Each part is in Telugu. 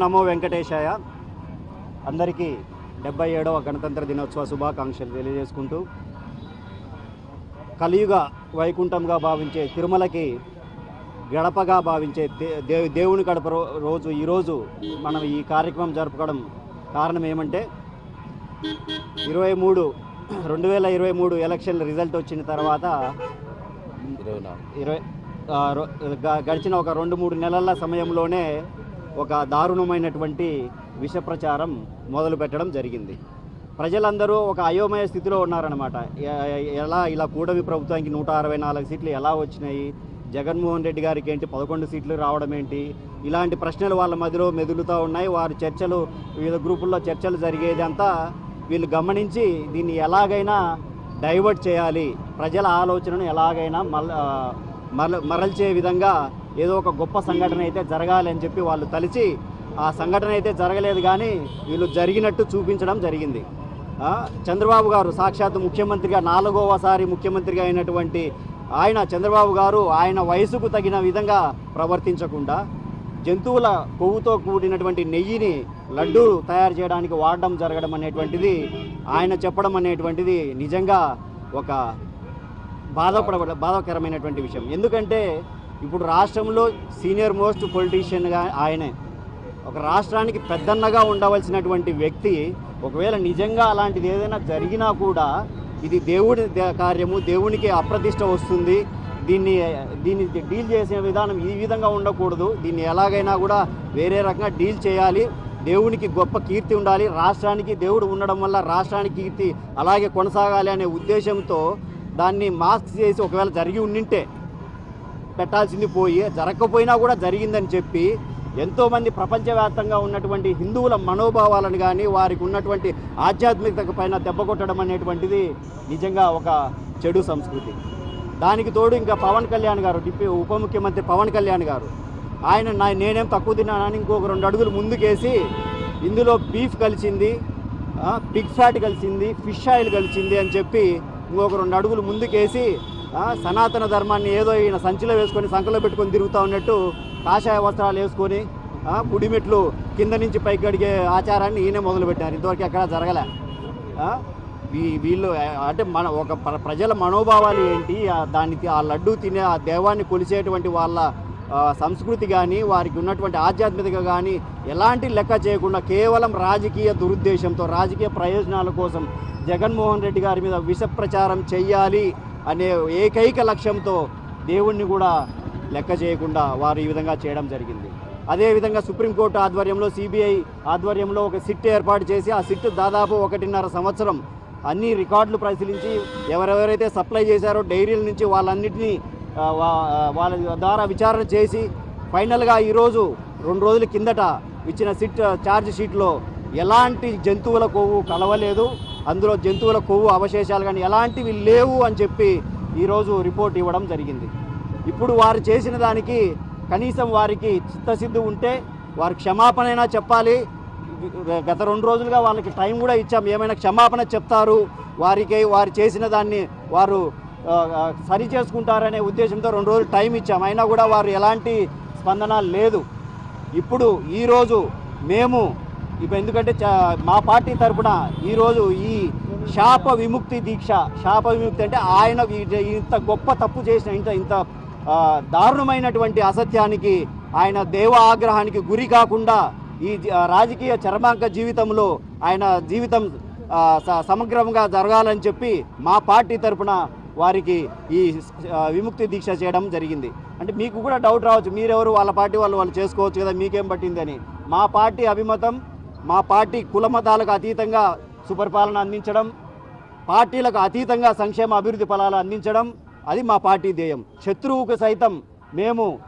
నమో వెంకటేశాయ. అందరికీ డెబ్బై ఏడవ గణతంత్ర దినోత్సవ శుభాకాంక్షలు తెలియజేసుకుంటూ కలియుగ వైకుంఠంగా భావించే తిరుమలకి గడపగా భావించే దే- దేవుని గడప రోజు ఈరోజు మనం ఈ కార్యక్రమం జరుపుకోవడం కారణం ఏమంటే ఇరవై మూడు రెండు వేల ఇరవై మూడు ఎలక్షన్ రిజల్ట్ వచ్చిన తర్వాత ఇరవై గడిచిన ఒక రెండు మూడు నెలల సమయంలోనే ఒక దారుణమైనటువంటి విష ప్రచారం మొదలు పెట్టడం జరిగింది. ప్రజలందరూ ఒక అయోమయ స్థితిలో ఉన్నారనమాట ఎలా ఇలా కూటమి ప్రభుత్వానికి నూట అరవై నాలుగు సీట్లు ఎలా వచ్చినాయి? జగన్మోహన్ రెడ్డి గారికి ఏంటి పదకొండు సీట్లు రావడం ఏంటి? ఇలాంటి ప్రశ్నలు వాళ్ళ మధ్యలో మెదులుతూ ఉన్నాయి. వారి చర్చలు వివిధ గ్రూపుల్లో చర్చలు జరిగేదంతా వీళ్ళు గమనించి దీన్ని ఎలాగైనా డైవర్ట్ చేయాలి. ప్రజల ఆలోచనను ఎలాగైనా మల్ మరల మరల్చే విధంగా ఏదో ఒక గొప్ప సంఘటన అయితే జరగాలి అని చెప్పి వాళ్ళు తలిచి ఆ సంఘటన అయితే జరగలేదు కానీ వీళ్ళు జరిగినట్టు చూపించడం జరిగింది. చంద్రబాబు గారు సాక్షాత్ ముఖ్యమంత్రిగా నాలుగవసారి ముఖ్యమంత్రిగా అయినటువంటి ఆయన చంద్రబాబు గారు ఆయన వయసుకు తగిన విధంగా ప్రవర్తించకుండా జంతువుల కొవ్వుతో కూడినటువంటి నెయ్యిని లడ్డు తయారు చేయడానికి వాడడం జరగడం అనేటువంటిది ఆయన చెప్పడం అనేటువంటిది నిజంగా ఒక బాధపడ బాధాకరమైనటువంటి విషయం. ఎందుకంటే ఇప్పుడు రాష్ట్రంలో సీనియర్ మోస్ట్ పొలిటీషియన్గా ఆయనే. ఒక రాష్ట్రానికి పెద్దన్నగా ఉండవలసినటువంటి వ్యక్తి ఒకవేళ నిజంగా అలాంటిది ఏదైనా జరిగినా కూడా ఇది దేవుడి కార్యము దేవునికి అప్రతిష్ట వస్తుంది. దీన్ని దీన్ని డీల్ చేసిన విధానం ఈ విధంగా ఉండకూడదు. దీన్ని ఎలాగైనా కూడా వేరే రకంగా డీల్ చేయాలి. దేవునికి గొప్ప కీర్తి ఉండాలి. రాష్ట్రానికి దేవుడు ఉండడం వల్ల రాష్ట్రానికి కీర్తి అలాగే కొనసాగాలి అనే ఉద్దేశంతో దాన్ని మాస్క్ చేసి ఒకవేళ జరిగి ఉండింటే పెట్టాల్సింది పోయి జరగకపోయినా కూడా జరిగిందని చెప్పి ఎంతోమంది ప్రపంచవ్యాప్తంగా ఉన్నటువంటి హిందువుల మనోభావాలను కానీ వారికి ఉన్నటువంటి ఆధ్యాత్మికత పైన దెబ్బ కొట్టడం అనేటువంటిది నిజంగా ఒక చెడు సంస్కృతి. దానికి తోడు ఇంకా పవన్ కళ్యాణ్ గారు డిప్యూ ఉప ముఖ్యమంత్రి పవన్ కళ్యాణ్ గారు. ఆయన నా నేనేం తక్కువ తిన్నానని ఇంకొక రెండు అడుగులు ముందుకేసి ఇందులో బీఫ్ కలిసింది పిగ్ ఫ్యాట్ కలిసింది ఫిష్ ఆయిల్ కలిసింది అని చెప్పి ఇంకొక రెండు అడుగులు ముందుకేసి సనాతన ధర్మాన్ని ఏదో ఈయన సంచిలో వేసుకొని సంకలో పెట్టుకొని తిరుగుతూ ఉన్నట్టు కాషాయ వస్త్రాలు వేసుకొని పుడిమెట్లు కింద నుంచి పైకి అడిగే ఆచారాన్ని ఈయనే మొదలుపెట్టారు. ఇంతవరకు ఎక్కడా జరగలే. వీ- వీళ్ళు అంటే మన ఒక ప్ర- ప్రజల మనోభావాలు ఏంటి? దానికి ఆ లడ్డు తినే ఆ దేవాన్ని కొలిసేటువంటి వాళ్ళ సంస్కృతి కానీ వారికి ఉన్నటువంటి ఆధ్యాత్మికత కానీ ఎలాంటి లెక్క చేయకుండా కేవలం రాజకీయ దురుద్దేశంతో రాజకీయ ప్రయోజనాల కోసం జగన్మోహన్ రెడ్డి గారి మీద విష ప్రచారం చెయ్యాలి. అనే ఏకైక లక్ష్యంతో దేవుణ్ణి కూడా లెక్క చేయకుండా వారు ఈ విధంగా చేయడం జరిగింది. అదేవిధంగా సుప్రీంకోర్టు ఆధ్వర్యంలో సిబిఐ ఆధ్వర్యంలో ఒక సిట్ ఏర్పాటు చేసి ఆ సిట్ దాదాపు ఒకటిన్నర సంవత్సరం అన్ని రికార్డులు పరిశీలించి ఎవరెవరైతే సప్లై చేశారో డైరీల నుంచి వాళ్ళన్నింటినీ వాళ్ళ ద్వారా విచారణ చేసి ఫైనల్గా ఈరోజు రెండు రోజుల కిందట ఇచ్చిన సిట్ ఛార్జ్ షీట్లో ఎలాంటి జంతువుల కొవ్వు కలవలేదు. అందులో జంతువుల కొవ్వు అవశేషాలు కానీ ఎలాంటివి లేవు అని చెప్పి ఈరోజు రిపోర్ట్ ఇవ్వడం జరిగింది. ఇప్పుడు వారు చేసిన దానికి కనీసం వారికి చిత్తశుద్ధి ఉంటే వారు క్షమాపణైనా చెప్పాలి. గత రెండు రోజులుగా వాళ్ళకి టైం కూడా ఇచ్చాం. ఏమైనా క్షమాపణ చెప్తారు? వారికి వారు చేసిన దాన్ని వారు సరి చేసుకుంటారనే ఉద్దేశంతో రెండు రోజులు టైం ఇచ్చాం. అయినా కూడా వారు ఎలాంటి స్పందన లేదు. ఇప్పుడు ఈరోజు మేము ఇప్పుడు ఎందుకంటే చా- మా పార్టీ తరపున ఈరోజు ఈ శాప విముక్తి దీక్ష శాప విముక్తి అంటే ఆయన ఈ- ఇంత గొప్ప తప్పు చేసిన ఇంత ఇంత దారుణమైనటువంటి అసత్యానికి ఆయన దేవ ఆగ్రహానికి గురి కాకుండా ఈ జ- రాజకీయ చర్మాంక జీవితంలో ఆయన జీవితం స- సమగ్రంగా జరగాలని చెప్పి మా పార్టీ తరపున వారికి ఈ విముక్తి దీక్ష చేయడం జరిగింది. అంటే మీకు కూడా డౌట్ రావచ్చు. మీరెవరు? వాళ్ళ పార్టీ వాళ్ళు వాళ్ళు చేసుకోవచ్చు కదా. మీకేం పట్టిందని. మా పార్టీ అభిమతం మా పార్టీ కులమతాలకు అతీతంగా సుపరిపాలన అందించడం పార్టీలకు అతీతంగా సంక్షేమ అభివృద్ధి ఫలాలు అందించడం అది మా పార్టీ ధ్యేయం. శత్రువుకు సైతం మేము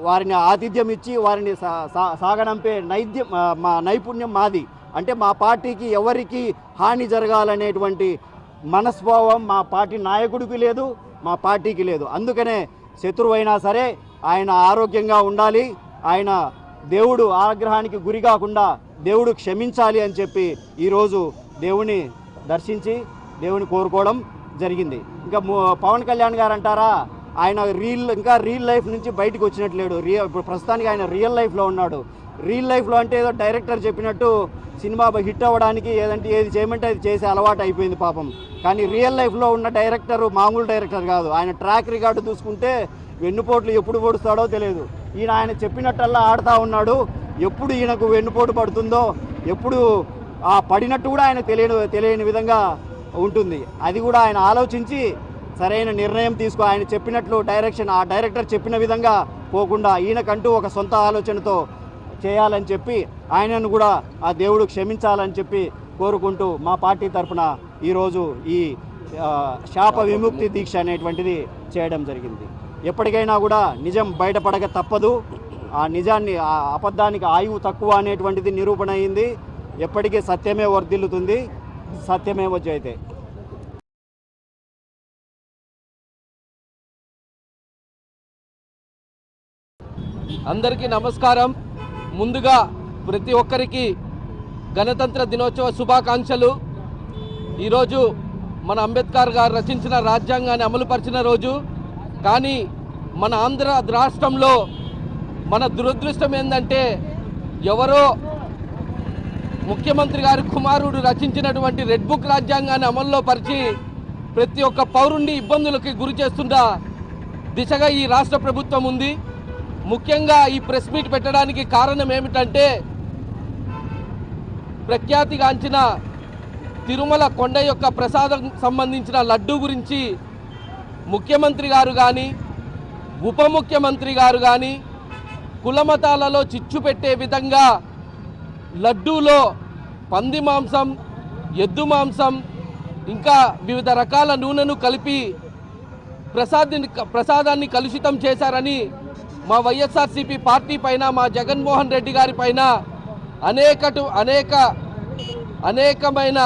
వారిని ఆతిథ్యం ఇచ్చి వారిని సా- సా- సాగనంపే నైద్యం మా నైపుణ్యం మాది. అంటే మా పార్టీకి ఎవరికి హాని జరగాలనేటువంటి మనస్భావం మా పార్టీ నాయకుడికి లేదు మా పార్టీకి లేదు. అందుకనే శత్రువైనా సరే ఆయన ఆరోగ్యంగా ఉండాలి. ఆయన దేవుడు ఆగ్రహానికి గురి కాకుండా దేవుడు క్షమించాలి అని చెప్పి ఈరోజు దేవుని దర్శించి దేవుని కోరుకోవడం జరిగింది. ఇంకా పవన్ కళ్యాణ్ గారు అంటారా? ఆయన రీల్ ఇంకా రీల్ లైఫ్ నుంచి బయటకు వచ్చినట్లేడు రియల్ ఇప్పుడు ప్రస్తుతానికి ఆయన రియల్ లైఫ్లో ఉన్నాడు. రియల్ లైఫ్లో అంటే ఏదో డైరెక్టర్ చెప్పినట్టు సినిమా హిట్ అవ్వడానికి ఏదంటే ఏది చేయమంటే అది చేసే అలవాటు అయిపోయింది పాపం. కానీ రియల్ లైఫ్లో ఉన్న డైరెక్టర్ మామూలు డైరెక్టర్ కాదు. ఆయన ట్రాక్ రికార్డు చూసుకుంటే వెన్నుపోట్లు ఎప్పుడు పొడుస్తాడో తెలియదు. ఈయన ఆయన చెప్పినట్టల్లా ఆడుతూ ఉన్నాడు. ఎప్పుడు ఈయనకు వెన్నుపోటు పడుతుందో ఎప్పుడు ఆ పడినట్టు కూడా ఆయన తెలియని తెలియని విధంగా ఉంటుంది. అది కూడా ఆయన ఆలోచించి సరైన నిర్ణయం తీసుకో ఆయన చెప్పినట్లు డైరెక్షన్ ఆ డైరెక్టర్ చెప్పిన విధంగా పోకుండా ఈయనకంటూ ఒక సొంత ఆలోచనతో చేయాలని చెప్పి ఆయనను కూడా ఆ దేవుడు క్షమించాలని చెప్పి కోరుకుంటూ మా పార్టీ తరఫున ఈరోజు ఈ శాప విముక్తి దీక్ష అనేటువంటిది చేయడం జరిగింది. ఎప్పటికైనా కూడా నిజం బయటపడక తప్పదు. ఆ నిజాన్ని ఆ అబద్ధానికి ఆయువు తక్కువ అనేటువంటిది నిరూపణ అయింది. ఎప్పటికీ సత్యమే వర్ధిల్లుతుంది. సత్యమే జయితే అందరికీ నమస్కారం. ముందుగా ప్రతి ఒక్కరికి గణతంత్ర దినోత్సవ శుభాకాంక్షలు. ఈరోజు మన అంబేద్కర్ గారు రచించిన రాజ్యాంగాన్ని అమలుపరిచిన రోజు. కానీ మన ఆంధ్ర రాష్ట్రంలో మన దురదృష్టం ఏంటంటే ఎవరో ముఖ్యమంత్రి గారి కుమారుడు రచించినటువంటి రెడ్ బుక్ రాజ్యాంగాన్ని అమల్లో పరిచి ప్రతి ఒక్క పౌరుణ్ణి ఇబ్బందులకి గురి చేస్తున్న దిశగా ఈ రాష్ట్ర ప్రభుత్వం ఉంది. ముఖ్యంగా ఈ ప్రెస్ మీట్ పెట్టడానికి కారణం ఏమిటంటే ప్రఖ్యాతిగాంచిన తిరుమల కొండ యొక్క ప్రసాదం సంబంధించిన లడ్డు గురించి ముఖ్యమంత్రి గారు కానీ ఉప ముఖ్యమంత్రి గారు కానీ కులమతాలలో చిచ్చు పెట్టే విధంగా లడ్డూలో పంది మాంసం ఎద్దు మాంసం ఇంకా వివిధ రకాల నూనెను కలిపి ప్రసాది ప్రసాదాన్ని కలుషితం చేశారని మా వైఎస్ఆర్సీపీ పార్టీ పైన మా జగన్మోహన్ రెడ్డి గారి పైన అనేకటు అనేక అనేకమైన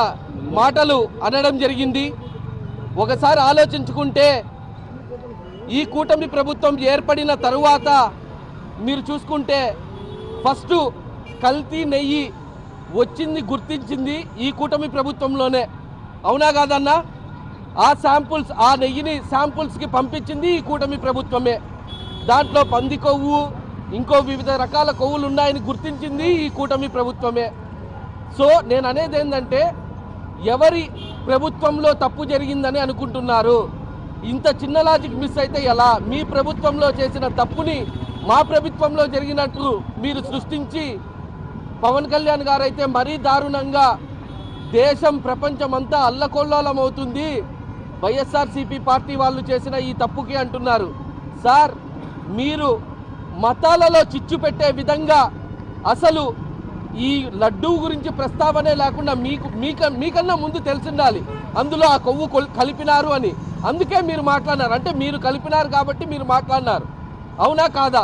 మాటలు అనడం జరిగింది. ఒకసారి ఆలోచించుకుంటే ఈ కూటమి ప్రభుత్వం ఏర్పడిన తరువాత మీరు చూసుకుంటే ఫస్ట్ కల్తీ నెయ్యి వచ్చింది గుర్తించింది ఈ కూటమి ప్రభుత్వంలోనే. అవునా కాదన్నా? ఆ శాంపుల్స్ ఆ నెయ్యిని శాంపుల్స్కి పంపించింది ఈ కూటమి ప్రభుత్వమే. దాంట్లో పంది కొవ్వు ఇంకో వివిధ రకాల కొవ్వులు ఉన్నాయని గుర్తించింది ఈ కూటమి ప్రభుత్వమే. సో నేను అనేది ఏంటంటే ఎవరి ప్రభుత్వంలో తప్పు జరిగిందని అనుకుంటున్నారు? ఇంత చిన్న లాజిక్ మిస్ అయితే ఎలా? మీ ప్రభుత్వంలో చేసిన తప్పుని మా ప్రభుత్వంలో జరిగినట్టు మీరు సృష్టించి పవన్ కళ్యాణ్ గారు అయితే మరీ దారుణంగా దేశం ప్రపంచం అంతా అల్లకొల్లోలం అవుతుంది వైఎస్ఆర్సీపీ పార్టీ వాళ్ళు చేసిన ఈ తప్పుకి అంటున్నారు. సార్ మీరు మతాలలో చిచ్చు పెట్టే విధంగా అసలు ఈ లడ్డూ గురించి ప్రస్తావనే లేకుండా మీకు మీక మీకన్నా ముందు తెలిసిండాలి. అందులో ఆ కొవ్వు కలిపినారు అని. అందుకే మీరు మాట్లాడినారు. అంటే మీరు కలిపినారు కాబట్టి మీరు మాట్లాడినారు. అవునా కాదా?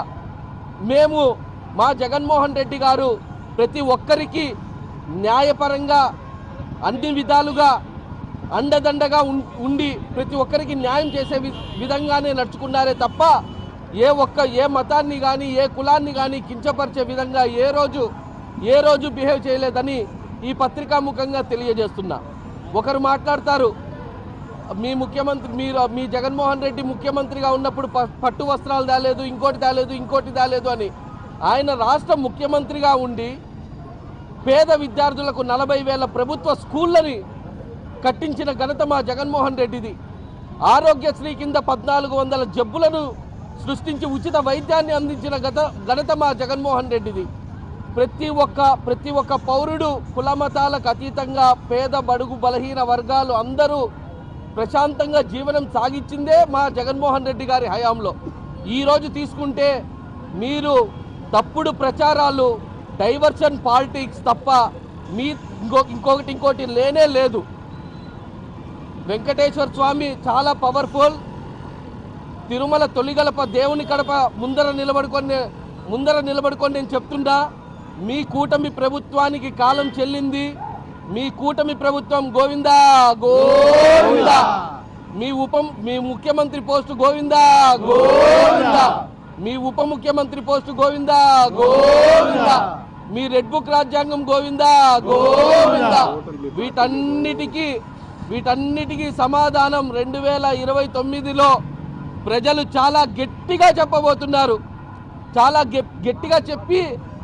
మేము మా జగన్మోహన్ రెడ్డి గారు ప్రతి ఒక్కరికి న్యాయపరంగా అన్ని విధాలుగా అండదండగా ఉం- ఉండి ప్రతి ఒక్కరికి న్యాయం చేసే వి- విధంగానే నడుచుకున్నారే తప్ప ఏ ఒక్క ఏ మతాన్ని కానీ ఏ కులాన్ని కానీ కించపరిచే విధంగా ఏ రోజు ఏ రోజు బిహేవ్ చేయలేదని ఈ పత్రికాముఖంగా తెలియజేస్తున్నా. ఒకరు మాట్లాడతారు మీ ముఖ్యమంత్రి మీరు మీ జగన్మోహన్ రెడ్డి ముఖ్యమంత్రిగా ఉన్నప్పుడు పట్టు వస్త్రాలు తేలేదు ఇంకోటి తేలేదు ఇంకోటి తేలేదు అని ఆయన రాష్ట్ర ముఖ్యమంత్రిగా ఉండి పేద విద్యార్థులకు నలభై వేల ప్రభుత్వ స్కూళ్ళని కట్టించిన ఘనత మా జగన్మోహన్ రెడ్డిది. ఆరోగ్యశ్రీ కింద పద్నాలుగు వందల జబ్బులను సృష్టించి ఉచిత వైద్యాన్ని అందించిన గత ఘనత మా జగన్మోహన్ రెడ్డిది. ప్రతి ఒక్క ప్రతి ఒక్క పౌరుడు కులమతాలకు అతీతంగా పేద బడుగు బలహీన వర్గాలు అందరూ ప్రశాంతంగా జీవనం సాగించిందే మా జగన్మోహన్ రెడ్డి గారి హయాంలో. ఈరోజు తీసుకుంటే మీరు తప్పుడు ప్రచారాలు డైవర్షన్ పాలిటిక్స్ తప్ప మీ ఇంకో ఇంకొకటి ఇంకోటి లేనే లేదు. వెంకటేశ్వర స్వామి చాలా పవర్ఫుల్. తిరుమల తొలిగలప దేవుని కడప ముందర నిలబడుకొని ముందర నిలబడుకొని నేను చెప్తుండా మీ కూటమి ప్రభుత్వానికి కాలం చెల్లింది. మీ కూటమి ప్రభుత్వం గోవిందా? గోవిందా. మీ ఉప మీ ముఖ్యమంత్రి పోస్టు గోవిందా? గోవిందా. మీ ఉప ముఖ్యమంత్రి పోస్టు గోవిందా? గోవిందా. మీ రెడ్ బుక్ రాజ్యాంగం గోవిందా? గోవిందా. వీటన్నిటికీ వీటన్నిటికీ సమాధానం రెండు వేల ఇరవై తొమ్మిదిలో ప్రజలు చాలా గట్టిగా చెప్పబోతున్నారు. చాలా గట్టిగా చెప్పి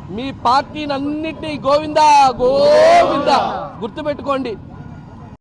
మీ పార్టీని అన్నిటినీ గోవిందా గోవిందా. గుర్తుపెట్టుకోండి.